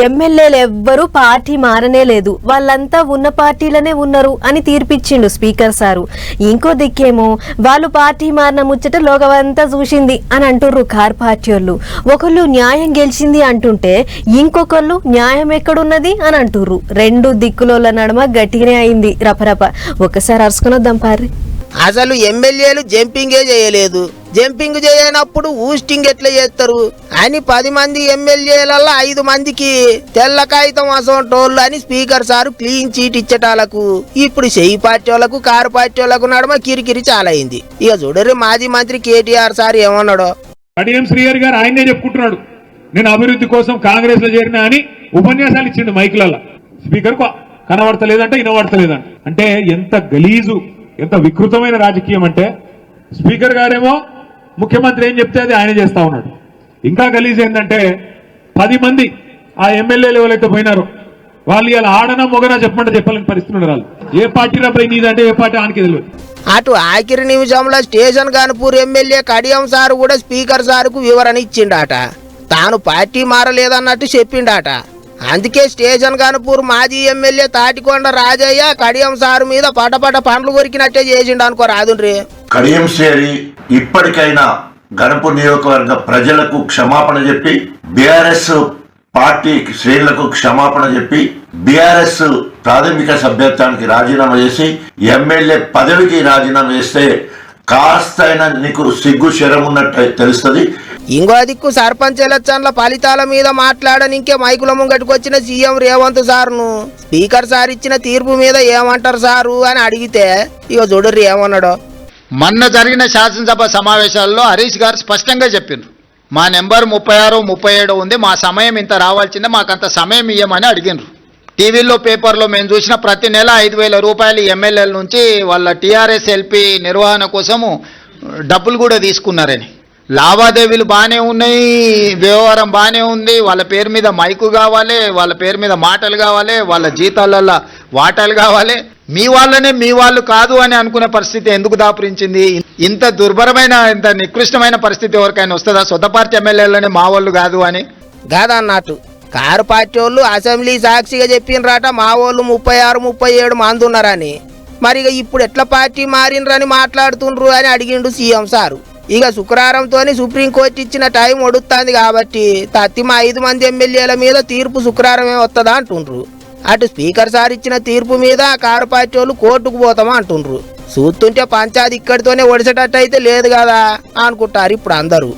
ఎమ్మెల్యేలు ఎవ్వరూ పార్టీ మారనే లేదు. వాళ్ళంతా ఉన్న పార్టీలనే ఉన్నారు అని తీర్పిచ్చిండు స్పీకర్ సారు. ఇంకో దిక్కేమో వాళ్ళు పార్టీ మారిన ముచ్చట లోకమంతా చూసింది అని అంటుర్రు కార్ పార్టీ వాళ్ళు ఒకళ్ళు న్యాయం గెలిచింది అంటుంటే ఇంకొకళ్ళు న్యాయం ఎక్కడున్నది అని అంటుర్రు. రెండు దిక్కులోల నడమ గట్టిగానే అయింది రపరప. ఒకసారి అరుచుకుని వద్దాం అసలు ఎమ్మెల్యేలు జంపింగే చేయలేదు. జంపింగ్ చేయనప్పుడు ఊస్టింగ్ ఎట్లా చేస్తారు? అని పది మంది ఎమ్మెల్యేలలో ఐదు మందికి తెల్ల కాగితం అసోంటోళ్ళు అని స్పీకర్ సారు క్లీన్ చీట్ ఇచ్చటాలకు. ఇప్పుడు చెయ్యి పార్టీ వాళ్ళకు కారు పార్టీ వాళ్ళకు నడమ కిరికిరి చాలా అయింది ఇక చూడరు మాజీ మంత్రి కేటీఆర్ సార్ ఏమన్నాడో? కడియం శ్రీహరి గారు ఆయనే చెప్పుకుంటున్నాడు. నేను అభివృద్ధి కోసం కాంగ్రెస్లో చేరినా అని ఉపన్యాసాలు ఇచ్చిండు మైకులలో స్పీకర్ కనబడతలేదంటే వినబడతలేదంట. అంటే ఎంత గలీజు ఎంత వికృతమైన రాజకీయం అంటే స్పీకర్ గారేమో ముఖ్యమంత్రి ఏం చెప్తే అది ఆయన చేస్తా ఉన్నాడు. ఇంకా గలీజ్ ఏంటంటే పది మంది ఆ ఎమ్మెల్యేలు ఎవరైతే పోయినారో. వాళ్ళు ఇలా ఆడనా మొగనా చెప్పమంటే చెప్పాలని పరిస్థితి ఉన్నారు వాళ్ళు. ఏ పార్టీ రాబోయి నీదంటే ఏ పార్టీ ఆనికి తెలియదు. అటు ఆఖరి నిమిషంలో station Ghanpur MLA Kadiyam sir కూడా స్పీకర్ సారుకు వివరణ ఇచ్చిండాట. తాను పార్టీ మారలేదన్నట్టు చెప్పిండాట. అందుకే స్టేషన్ కాన్పూర్ మాజీ ఎమ్మెల్యే తాటికొండ రాజయ్య కడియం సారు మీద పటపట పండ్లు కొరికినట్టే చేసిండు అనుకో రాదుండ్రీ. కడియం ఇప్పటికైనా గణపూర్ నియోజకవర్గ ప్రజలకు క్షమాపణ చెప్పి బీఆర్ఎస్ పార్టీ శ్రేణులకు క్షమాపణ చెప్పి బీఆర్ఎస్ ప్రాథమిక సభ్యత్వానికి రాజీనామా చేసి ఎమ్మెల్యే పదవికి రాజీనామా చేస్తే కాస్త నీకు సిగ్గు శరం ఉన్నట్టు తెలుస్తుంది. ఇంకో దిక్కు సర్పంచ్ ఎలక్షన్ల ఫలితాల మీద మాట్లాడనికే మైకుల ముంగట్టుకొచ్చిన సీఎం రేవంత్ సార్ను. స్పీకర్ సార్ ఇచ్చిన తీర్పు మీద ఏమంటారు సారు అని అడిగితే ఇక చూడర్రి ఏమన్నాడో. మొన్న జరిగిన శాసనసభ సమావేశాల్లో హరీష్ గారు స్పష్టంగా చెప్పిండ్రు మా నెంబర్ ముప్పై ఆరు ముప్పై ఏడు ఉంది మా సమయం ఇంత రావాల్సిందే మాకంత సమయం ఇవ్వమని అడిగినరు టీవీలో పేపర్లో మేము చూసిన ప్రతి నెల ఐదు వేల రూపాయలు ఎమ్మెల్యేల నుంచి వాళ్ళ టీఆర్ఎస్ ఎల్పీ నిర్వహణ కోసము డబ్బులు కూడా తీసుకున్నారని. లావాదేవీలు బాగానే ఉన్నాయి వ్యవహారం బాగానే ఉంది వాళ్ళ పేరు మీద మైకు కావాలి వాళ్ళ పేరు మీద మాటలు కావాలి వాళ్ళ జీతాలలో వాటాలు కావాలి మీ వాళ్ళనే మీ వాళ్ళు కాదు అని అనుకునే పరిస్థితి ఎందుకు దాపురించింది? ఇంత దుర్భరమైన ఇంత నికృష్టమైన పరిస్థితి ఎవరికైనా వస్తుందా? సొంత పార్టీ ఎమ్మెల్యేలనే మా వాళ్ళు కాదు అని. కాదన్నట్టు. కారు పార్టీ వాళ్ళు అసెంబ్లీ సాక్షిగా చెప్పినరాట మా వాళ్ళు ముప్పై ఆరు ముప్పై ఏడు మంది ఉన్నారని. మరి ఇక ఇప్పుడు ఎట్లా పార్టీ మారినరని మాట్లాడుతుండ్రు అని అడిగిండు సీఎం సారు. ఇక శుక్రవారంతోని సుప్రీంకోర్టు ఇచ్చిన టైం ఒడుస్తుంది కాబట్టి తత్తిమ ఐదు మంది ఎమ్మెల్యేల మీద తీర్పు శుక్రవారమే వస్తుందా అంటుండ్రు. అటు స్పీకర్ సార్ ఇచ్చిన తీర్పు మీద కారు పార్టీ వాళ్ళు కోర్టుకు పోతామా అంటుండ్రు. చూస్తుంటే పంచాయతీ ఇక్కడితోనే ఒడిసేటట్టు అయితే లేదు కదా అనుకుంటారు ఇప్పుడు అందరూ.